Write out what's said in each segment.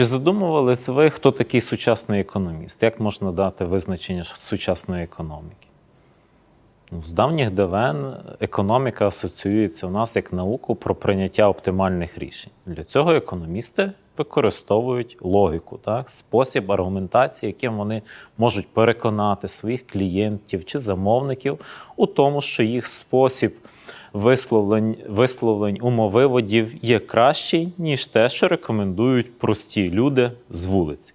Чи задумувались ви, хто такий сучасний економіст? Як можна дати визначення сучасної економіки? Ну, з давніх давен економіка асоціюється у нас як науку про прийняття оптимальних рішень. Для цього економісти використовують логіку, так? спосіб аргументації, яким вони можуть переконати своїх клієнтів чи замовників у тому, що їх спосіб висловлень, висловлень умовиводів є кращий, ніж те, що рекомендують прості люди з вулиці.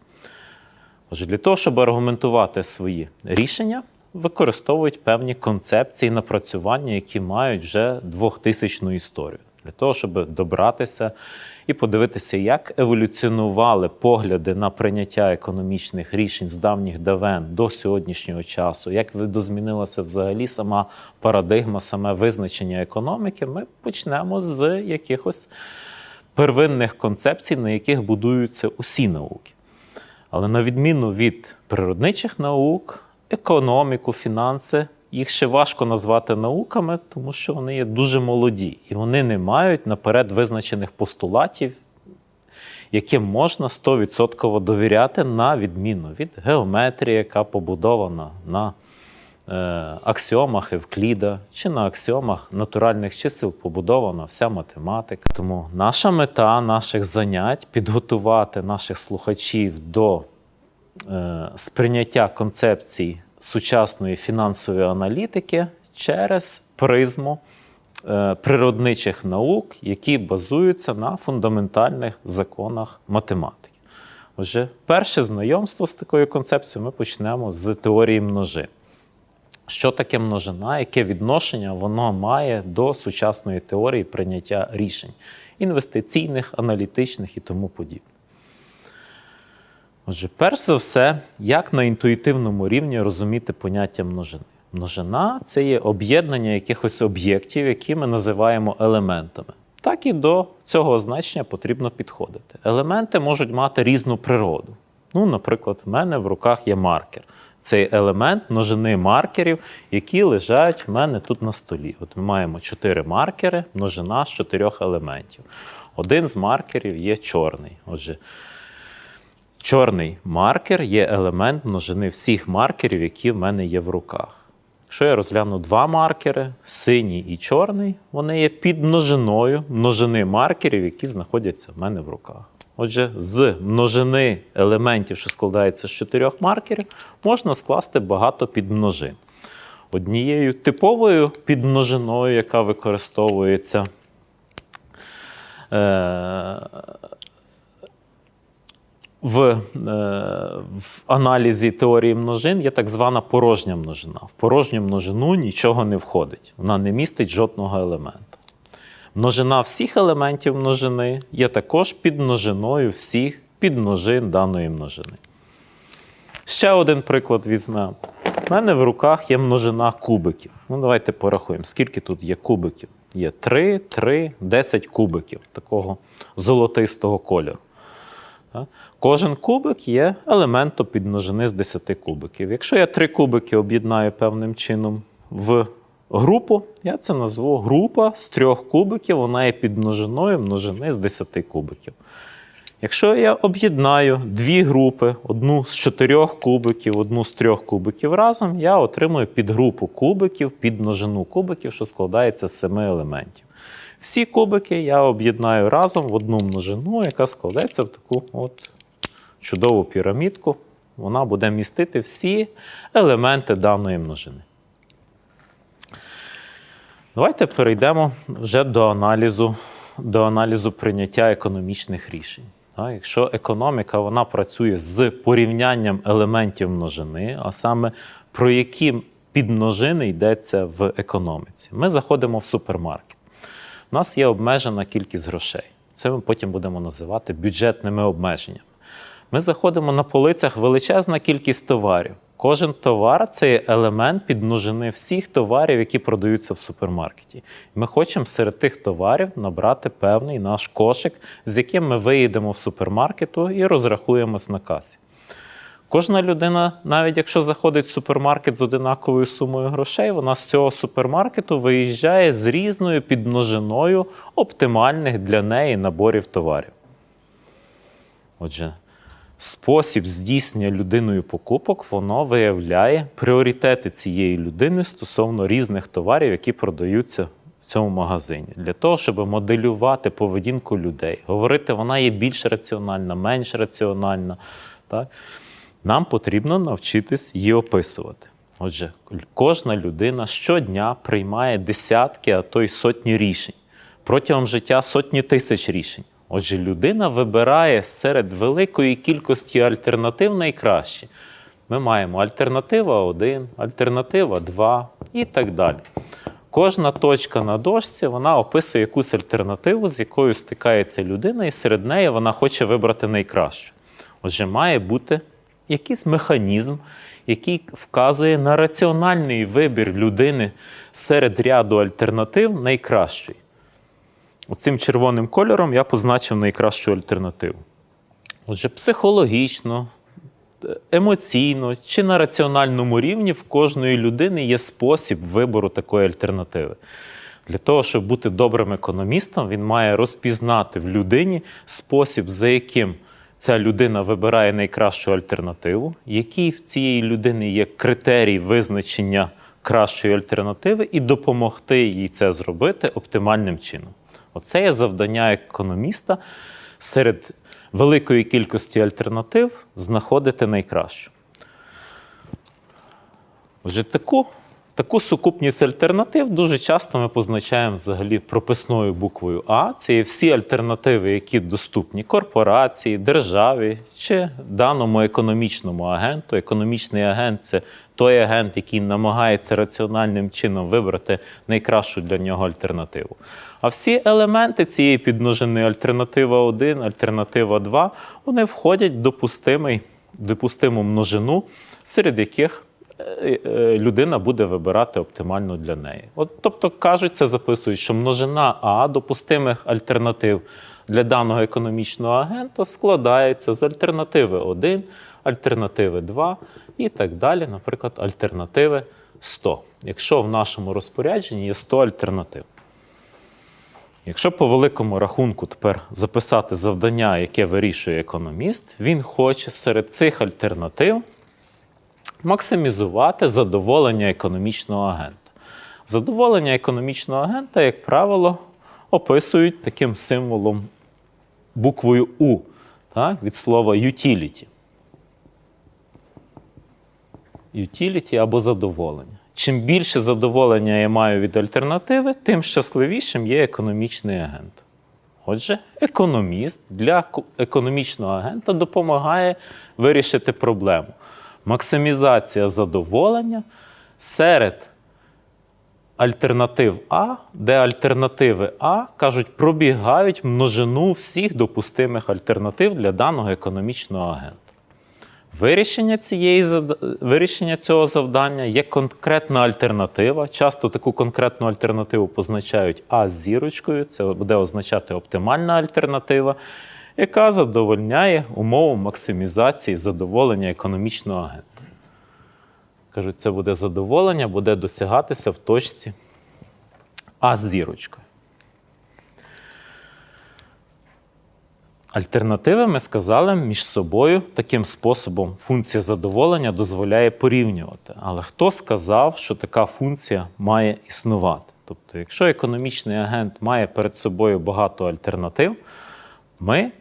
Отже, для того, щоб аргументувати свої рішення, використовують певні концепції напрацювання, які мають вже 2000-ну історію. Для того, щоб добратися і подивитися, як еволюціонували погляди на прийняття економічних рішень з давніх давен до сьогоднішнього часу, як видозмінилася взагалі сама парадигма, саме визначення економіки, ми почнемо з якихось первинних концепцій, на яких будуються усі науки. Але на відміну від природничих наук, економіку, фінанси, їх ще важко назвати науками, тому що вони є дуже молоді і вони не мають наперед визначених постулатів, яким можна 100% довіряти на відміну від геометрії, яка побудована на е, аксіомах Евкліда чи на аксіомах натуральних чисел побудована вся математика. Тому наша мета наших занять підготувати наших слухачів до е, сприйняття концепцій сучасної фінансової аналітики через призму е, природничих наук, які базуються на фундаментальних законах математики. Отже, перше знайомство з такою концепцією ми почнемо з теорії множин. Що таке множина, яке відношення воно має до сучасної теорії прийняття рішень інвестиційних, аналітичних і тому подібне. Отже, перш за все, як на інтуїтивному рівні розуміти поняття множини? Множина це є об'єднання якихось об'єктів, які ми називаємо елементами. Так і до цього значення потрібно підходити. Елементи можуть мати різну природу. Ну, наприклад, в мене в руках є маркер. Цей елемент множини маркерів, які лежать в мене тут на столі. От ми маємо чотири маркери, множина з чотирьох елементів. Один з маркерів є чорний. Отже, Чорний маркер є елемент множини всіх маркерів, які в мене є в руках. Якщо я розгляну два маркери, синій і чорний, вони є під множиною множини маркерів, які знаходяться в мене в руках. Отже, з множини елементів, що складається з чотирьох маркерів, можна скласти багато підмножин. Однією типовою підмножиною, яка використовується е, в, е, в аналізі теорії множин є так звана порожня множина. В порожню множину нічого не входить, вона не містить жодного елемента. Множина всіх елементів множини є також підмножиною всіх підмножин даної множини. Ще один приклад візьмемо. У мене в руках є множина кубиків. Ну, давайте порахуємо, скільки тут є кубиків. Є 3, 3, 10 кубиків такого золотистого кольору. Кожен кубик є елементом підмножини з 10 кубиків. Якщо я три кубики об'єднаю певним чином в групу, я це назву група з трьох кубиків, вона є підмножиною множини з 10 кубиків. Якщо я об'єднаю дві групи, одну з чотирьох кубиків, одну з трьох кубиків разом, я отримую підгрупу кубиків, підмножину кубиків, що складається з семи елементів. Всі кубики я об'єднаю разом в одну множину, яка складається в таку от чудову пірамідку. Вона буде містити всі елементи даної множини. Давайте перейдемо вже до аналізу, до аналізу прийняття економічних рішень. Якщо економіка вона працює з порівнянням елементів множини, а саме про які підмножини йдеться в економіці, ми заходимо в супермаркет. У нас є обмежена кількість грошей. Це ми потім будемо називати бюджетними обмеженнями. Ми заходимо на полицях величезна кількість товарів. Кожен товар це елемент підмножини всіх товарів, які продаються в супермаркеті. Ми хочемо серед тих товарів набрати певний наш кошик, з яким ми виїдемо в супермаркету і розрахуємось на касі. Кожна людина, навіть якщо заходить в супермаркет з одинаковою сумою грошей, вона з цього супермаркету виїжджає з різною підмножиною оптимальних для неї наборів товарів. Отже, спосіб здійснення людиною покупок воно виявляє пріоритети цієї людини стосовно різних товарів, які продаються в цьому магазині. Для того, щоб моделювати поведінку людей, говорити, вона є більш раціональна, менш раціональна. Так? Нам потрібно навчитись її описувати. Отже, кожна людина щодня приймає десятки, а то й сотні рішень. Протягом життя сотні тисяч рішень. Отже, людина вибирає серед великої кількості альтернатив найкращі. Ми маємо альтернатива 1, альтернатива 2 і так далі. Кожна точка на дошці вона описує якусь альтернативу, з якою стикається людина, і серед неї вона хоче вибрати найкращу. Отже, має бути якийсь механізм, який вказує на раціональний вибір людини серед ряду альтернатив найкращої. Оцим червоним кольором я позначив найкращу альтернативу. Отже, психологічно, емоційно чи на раціональному рівні в кожної людини є спосіб вибору такої альтернативи. Для того, щоб бути добрим економістом, він має розпізнати в людині спосіб, за яким ця людина вибирає найкращу альтернативу, який в цієї людини є критерій визначення кращої альтернативи, і допомогти їй це зробити оптимальним чином. Оце є завдання економіста серед великої кількості альтернатив знаходити найкращу. Отже, таку, таку сукупність альтернатив дуже часто ми позначаємо взагалі прописною буквою А. Це є всі альтернативи, які доступні корпорації, державі чи даному економічному агенту. Економічний агент це той агент, який намагається раціональним чином вибрати найкращу для нього альтернативу. А всі елементи цієї підмножини альтернатива 1, альтернатива 2, вони входять в допустимий, допустиму множину, серед яких людина буде вибирати оптимальну для неї. От, тобто кажуть, це записують, що множина А допустимих альтернатив для даного економічного агента складається з альтернативи 1, альтернативи 2 і так далі, наприклад, альтернативи 100. Якщо в нашому розпорядженні є 100 альтернатив. Якщо по великому рахунку тепер записати завдання, яке вирішує економіст, він хоче серед цих альтернатив максимізувати задоволення економічного агента. Задоволення економічного агента, як правило, описують таким символом буквою У так, від слова utility. Utility або задоволення. Чим більше задоволення я маю від альтернативи, тим щасливішим є економічний агент. Отже, економіст для економічного агента допомагає вирішити проблему. Максимізація задоволення серед альтернатив А, де альтернативи А кажуть, пробігають множину всіх допустимих альтернатив для даного економічного агента. Вирішення, цієї, вирішення цього завдання є конкретна альтернатива. Часто таку конкретну альтернативу позначають А з зірочкою, це буде означати оптимальна альтернатива, яка задовольняє умову максимізації задоволення економічного агента. Кажуть, це буде задоволення, буде досягатися в точці А зірочкою. Альтернативи ми сказали між собою таким способом функція задоволення дозволяє порівнювати. Але хто сказав, що така функція має існувати? Тобто, якщо економічний агент має перед собою багато альтернатив, ми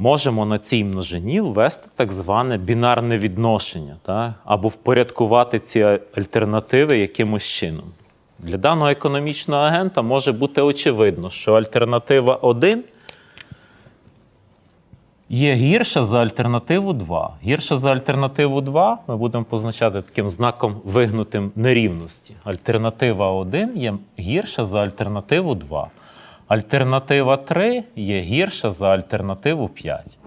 можемо на цій множині ввести так зване бінарне відношення, так? або впорядкувати ці альтернативи якимось чином. Для даного економічного агента може бути очевидно, що альтернатива 1 є гірша за альтернативу 2. Гірша за альтернативу 2 ми будемо позначати таким знаком вигнутим нерівності. Альтернатива 1 є гірша за альтернативу 2. Альтернатива 3 є гірша за альтернативу 5.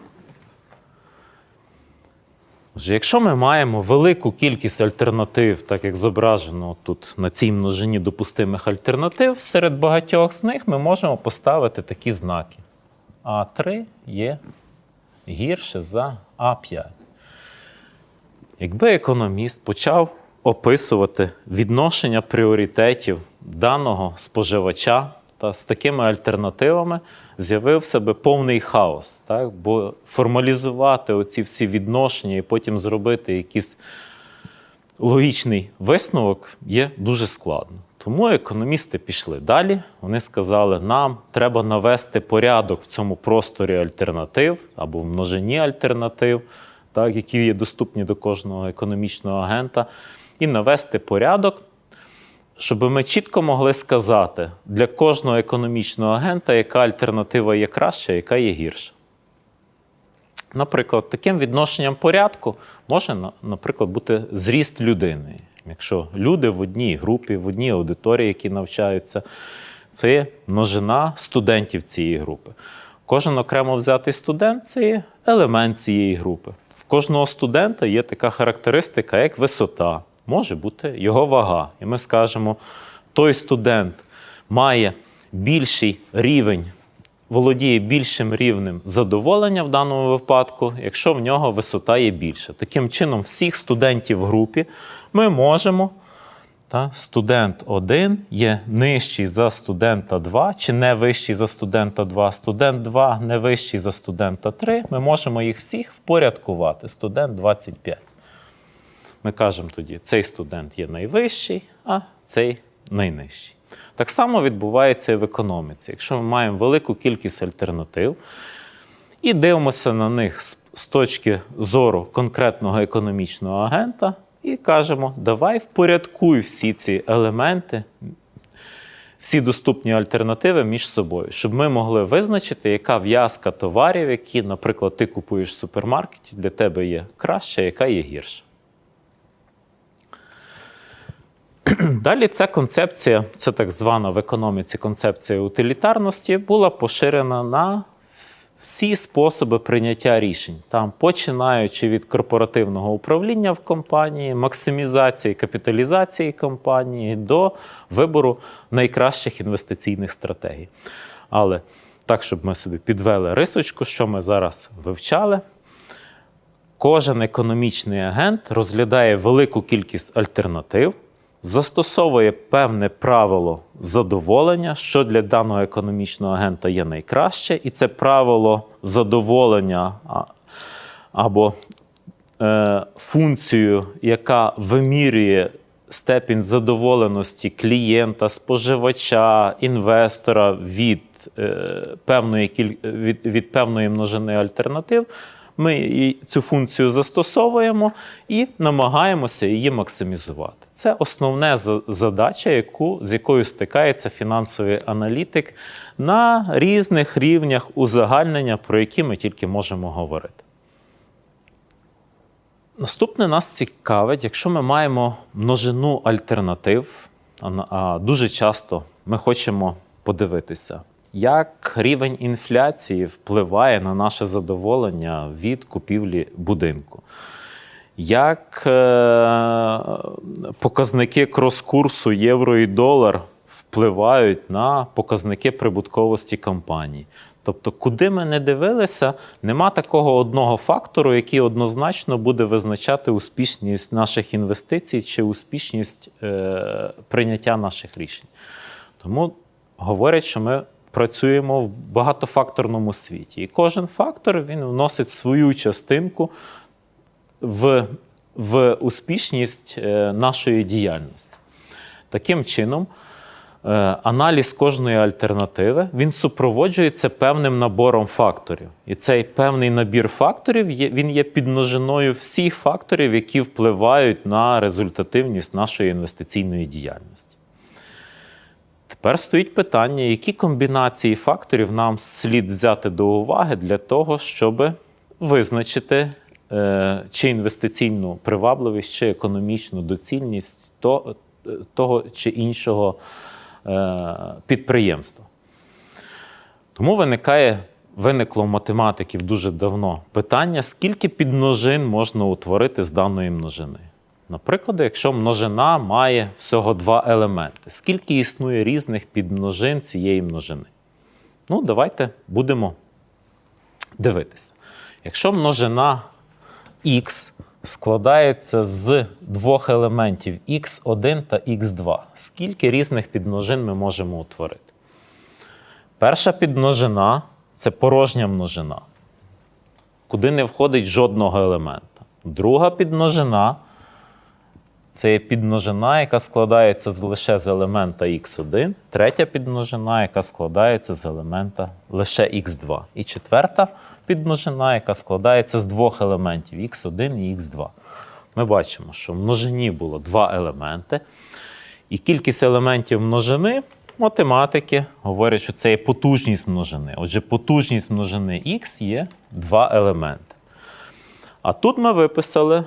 Отже, якщо ми маємо велику кількість альтернатив, так як зображено тут на цій множині допустимих альтернатив, серед багатьох з них ми можемо поставити такі знаки. А3 є гірше за А5. Якби економіст почав описувати відношення пріоритетів даного споживача Та з такими альтернативами з'явився би повний хаос. Так? Бо формалізувати оці всі відношення і потім зробити якийсь логічний висновок є дуже складно. Тому економісти пішли далі. Вони сказали, нам треба навести порядок в цьому просторі альтернатив або в множині альтернатив, так, які є доступні до кожного економічного агента, і навести порядок щоб ми чітко могли сказати для кожного економічного агента, яка альтернатива є краща, яка є гірша. Наприклад, таким відношенням порядку може, наприклад, бути зріст людини. Якщо люди в одній групі, в одній аудиторії, які навчаються, це є множина студентів цієї групи. Кожен окремо взятий студент це є елемент цієї групи. В кожного студента є така характеристика, як висота, може бути його вага. І ми скажемо, той студент має більший рівень володіє більшим рівнем задоволення в даному випадку, якщо в нього висота є більша. Таким чином, всіх студентів в групі ми можемо. Та, студент 1 є нижчий за студента 2, чи не вищий за студента 2, студент 2 не вищий за студента 3. Ми можемо їх всіх впорядкувати. Студент 25. Ми кажемо тоді, цей студент є найвищий, а цей найнижчий. Так само відбувається і в економіці. Якщо ми маємо велику кількість альтернатив і дивимося на них з, точки зору конкретного економічного агента, і кажемо, давай впорядкуй всі ці елементи, всі доступні альтернативи між собою, щоб ми могли визначити, яка в'язка товарів, які, наприклад, ти купуєш в супермаркеті, для тебе є краща, яка є гірша. Далі ця концепція, це так звана в економіці концепція утилітарності, була поширена на всі способи прийняття рішень, там починаючи від корпоративного управління в компанії, максимізації капіталізації компанії до вибору найкращих інвестиційних стратегій. Але так, щоб ми собі підвели рисочку, що ми зараз вивчали. Кожен економічний агент розглядає велику кількість альтернатив, застосовує певне правило задоволення, що для даного економічного агента є найкраще, і це правило задоволення або е, функцію, яка вимірює степінь задоволеності клієнта, споживача, інвестора від, е, певної, від, від певної множини альтернатив. Ми цю функцію застосовуємо і намагаємося її максимізувати. Це основна задача, яку, з якою стикається фінансовий аналітик на різних рівнях узагальнення, про які ми тільки можемо говорити. Наступне нас цікавить, якщо ми маємо множину альтернатив, а дуже часто ми хочемо подивитися, як рівень інфляції впливає на наше задоволення від купівлі будинку. Як е, показники крос-курсу євро і долар впливають на показники прибутковості компанії. Тобто, куди ми не дивилися, нема такого одного фактору, який однозначно буде визначати успішність наших інвестицій чи успішність е, прийняття наших рішень. Тому говорять, що ми працюємо в багатофакторному світі, і кожен фактор він вносить свою частинку в, в успішність е, нашої діяльності. Таким чином, е, аналіз кожної альтернативи він супроводжується певним набором факторів. І цей певний набір факторів він є підмножиною всіх факторів, які впливають на результативність нашої інвестиційної діяльності. Тепер стоїть питання, які комбінації факторів нам слід взяти до уваги для того, щоб визначити чи інвестиційну привабливість, чи економічну доцільність то- е, того чи іншого е, підприємства. Тому виникає, виникло в математиків дуже давно питання, скільки підмножин можна утворити з даної множини. Наприклад, якщо множина має всього два елементи, скільки існує різних підмножин цієї множини? Ну, давайте будемо дивитися. Якщо множина x складається з двох елементів x1 та x2, скільки різних підмножин ми можемо утворити? Перша підмножина це порожня множина, куди не входить жодного елемента. Друга підмножина це є підмножина, яка складається лише з елемента х1. Третя підмножина, яка складається з елемента лише х2. І четверта підмножина, яка складається з двох елементів х1 і х2. Ми бачимо, що в множині було два елементи. І кількість елементів множини математики говорять, що це є потужність множини. Отже, потужність множини х є два елементи. А тут ми виписали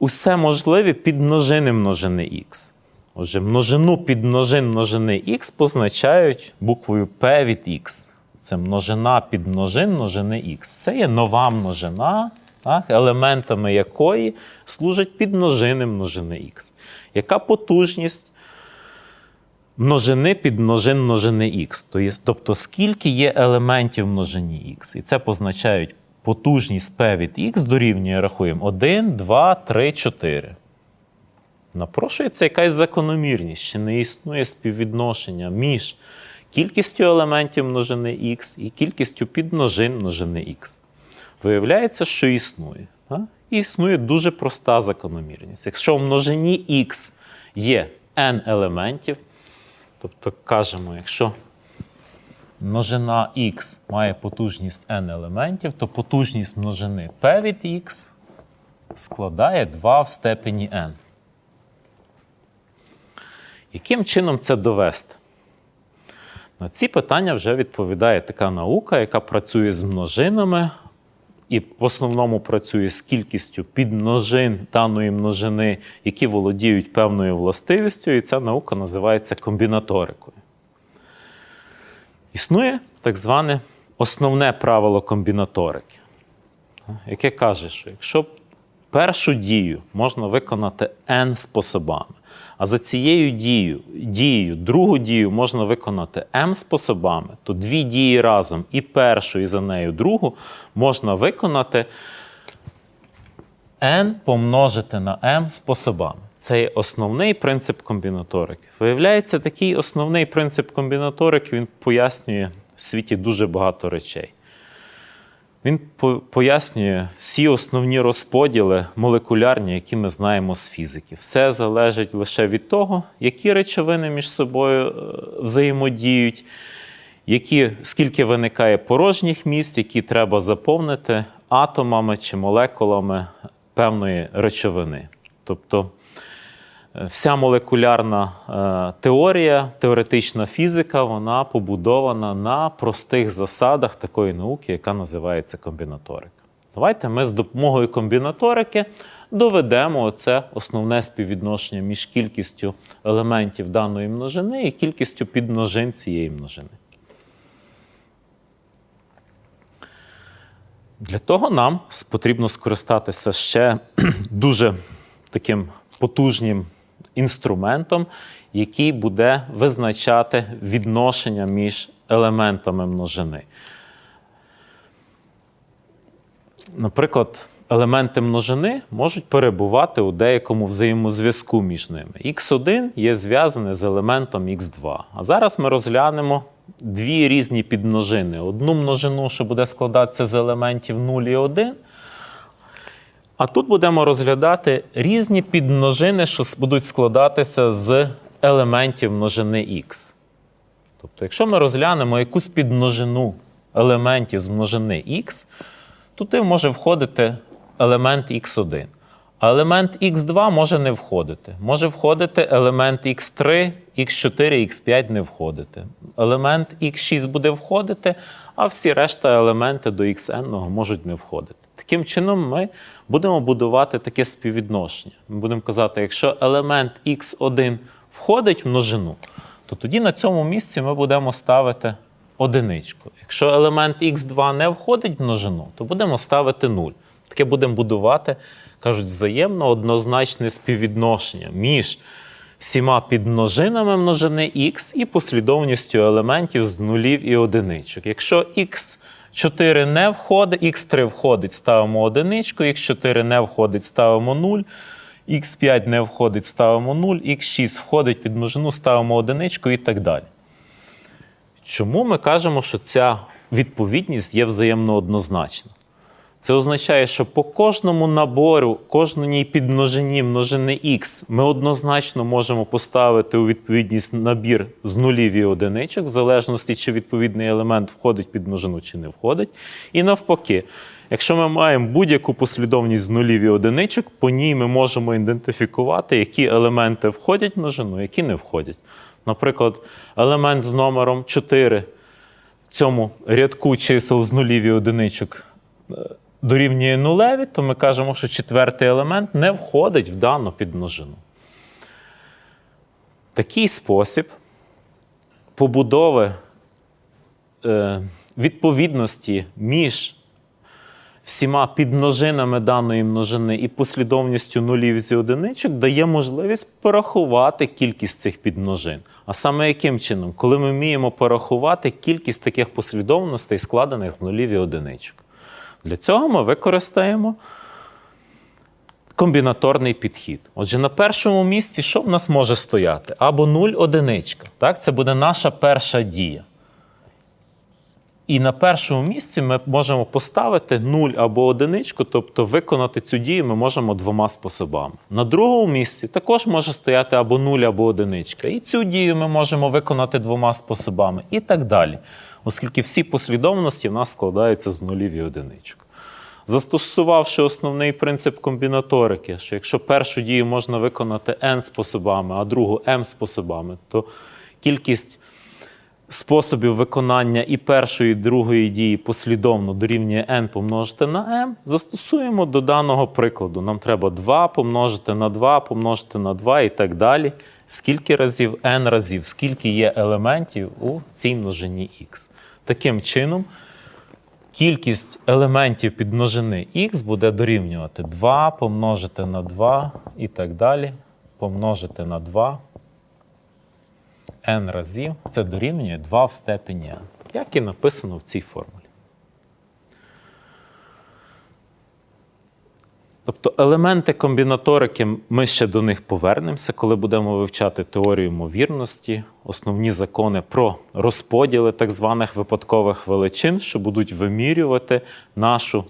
усе можливе підмножини множини х. Отже, множину підмножин множини х позначають буквою P від х. Це множина підмножин множини х. Це є нова множина, так, елементами якої служать підмножини множини х. Яка потужність множини підмножин множини х? Тобто, скільки є елементів множині х? І це позначають потужність P від х дорівнює, рахуємо, 1, 2, 3, 4. Напрошується якась закономірність, чи не існує співвідношення між кількістю елементів множини х і кількістю підмножин множини х. Виявляється, що існує. І існує дуже проста закономірність. Якщо в множині х є n елементів, тобто кажемо, якщо множина х має потужність n елементів, то потужність множини p від х складає 2 в степені n. Яким чином це довести? На ці питання вже відповідає така наука, яка працює з множинами, і в основному працює з кількістю підмножин даної множини, які володіють певною властивістю, і ця наука називається комбінаторикою. Існує так зване основне правило комбінаторики, яке каже, що якщо першу дію можна виконати n способами, а за цією дією, дією другу дію можна виконати m способами, то дві дії разом і першу, і за нею другу можна виконати n помножити на m способами. Це є основний принцип комбінаторики. Виявляється, такий основний принцип комбінаторики він пояснює в світі дуже багато речей. Він пояснює всі основні розподіли молекулярні, які ми знаємо з фізики. Все залежить лише від того, які речовини між собою е, взаємодіють, які, скільки виникає порожніх місць, які треба заповнити атомами чи молекулами певної речовини. Тобто вся молекулярна е, теорія, теоретична фізика, вона побудована на простих засадах такої науки, яка називається комбінаторика. Давайте ми з допомогою комбінаторики доведемо це основне співвідношення між кількістю елементів даної множини і кількістю підмножин цієї множини. Для того нам потрібно скористатися ще дуже таким потужним інструментом, який буде визначати відношення між елементами множини. Наприклад, елементи множини можуть перебувати у деякому взаємозв'язку між ними. Х1 є зв'язане з елементом х2. А зараз ми розглянемо дві різні підмножини. Одну множину, що буде складатися з елементів 0 і 1. А тут будемо розглядати різні підмножини, що будуть складатися з елементів множини х. Тобто, якщо ми розглянемо якусь підмножину елементів з множини х, туди може входити елемент х1. А елемент х2 може не входити. Може входити елемент х3, х4, х5 не входити. Елемент х6 буде входити, а всі решта елементи до xn можуть не входити. Таким чином, ми будемо будувати таке співвідношення. Ми будемо казати, якщо елемент х1 входить в множину, то тоді на цьому місці ми будемо ставити одиничку. Якщо елемент х2 не входить в множину, то будемо ставити 0. Таке будемо будувати, кажуть, взаємно однозначне співвідношення між всіма підмножинами множини х і послідовністю елементів з нулів і одиничок. Якщо х4 не входить, х3 входить, ставимо одиничку, х4 не входить, ставимо 0. Х5 не входить, ставимо 0, х6 входить під множину, ставимо одиничку і так далі. Чому ми кажемо, що ця відповідність є взаємно однозначна? Це означає, що по кожному набору, кожній підмножині множини х ми однозначно можемо поставити у відповідність набір з нулів і одиничок, в залежності, чи відповідний елемент входить під множину чи не входить. І навпаки, якщо ми маємо будь-яку послідовність з нулів і одиничок, по ній ми можемо ідентифікувати, які елементи входять в множину, які не входять. Наприклад, елемент з номером 4 в цьому рядку чисел з нулів і одиничок е, дорівнює нулеві, то ми кажемо, що четвертий елемент не входить в дану підмножину. Такий спосіб побудови е, відповідності між всіма підмножинами даної множини і послідовністю нулів зі одиничок дає можливість порахувати кількість цих підмножин. А саме яким чином? Коли ми вміємо порахувати кількість таких послідовностей, складених з нулів і одиничок. Для цього ми використаємо комбінаторний підхід. Отже, на першому місці що в нас може стояти? Або 0 одиничка. Так? Це буде наша перша дія. І на першому місці ми можемо поставити 0 або одиничку, тобто виконати цю дію ми можемо двома способами. На другому місці також може стояти або 0, або одиничка. І цю дію ми можемо виконати двома способами, і так далі. Оскільки всі послідовності в нас складаються з нулів і одиничок. Застосувавши основний принцип комбінаторики, що якщо першу дію можна виконати n способами, а другу m способами, то кількість способів виконання і першої, і другої дії послідовно дорівнює n помножити на m, застосуємо до даного прикладу. Нам треба 2 помножити на 2, помножити на 2 і так далі. Скільки разів n разів, скільки є елементів у цій множині x. Таким чином, кількість елементів підмножини x буде дорівнювати 2 помножити на 2 і так далі, помножити на 2 n разів, це дорівнює 2 в степені n, як і написано в цій формулі. Тобто елементи комбінаторики, ми ще до них повернемося, коли будемо вивчати теорію ймовірності, основні закони про розподіли так званих випадкових величин, що будуть вимірювати нашу,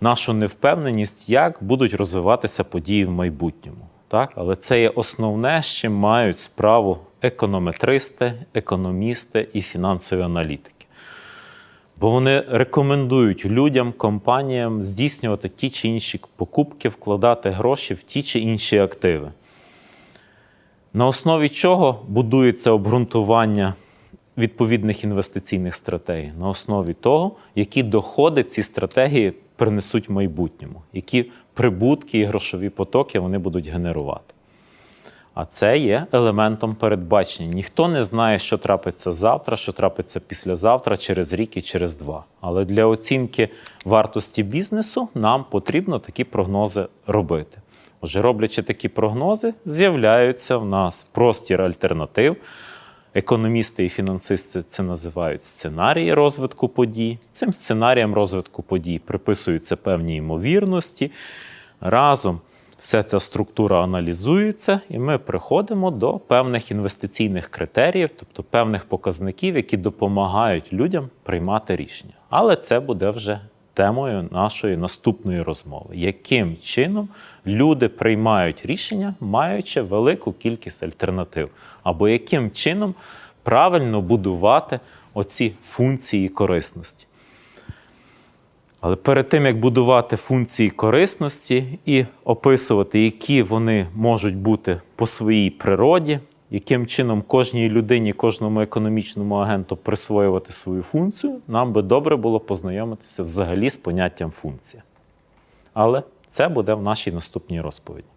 нашу невпевненість, як будуть розвиватися події в майбутньому. Так? Але це є основне, з чим мають справу економетристи, економісти і фінансові аналітики. Бо вони рекомендують людям, компаніям здійснювати ті чи інші покупки, вкладати гроші в ті чи інші активи. На основі чого будується обґрунтування відповідних інвестиційних стратегій? На основі того, які доходи ці стратегії принесуть в майбутньому, які прибутки і грошові потоки вони будуть генерувати. А це є елементом передбачення. Ніхто не знає, що трапиться завтра, що трапиться післязавтра, через рік і через два. Але для оцінки вартості бізнесу нам потрібно такі прогнози робити. Отже, роблячи такі прогнози, з'являються в нас простір альтернатив. Економісти і фінансисти це називають сценарії розвитку подій. Цим сценаріям розвитку подій приписуються певні ймовірності. Разом вся ця структура аналізується, і ми приходимо до певних інвестиційних критеріїв, тобто певних показників, які допомагають людям приймати рішення. Але це буде вже темою нашої наступної розмови. Яким чином люди приймають рішення, маючи велику кількість альтернатив, або яким чином правильно будувати оці функції корисності. Але перед тим, як будувати функції корисності і описувати, які вони можуть бути по своїй природі, яким чином кожній людині, кожному економічному агенту присвоювати свою функцію, нам би добре було познайомитися взагалі з поняттям функція. Але це буде в нашій наступній розповіді.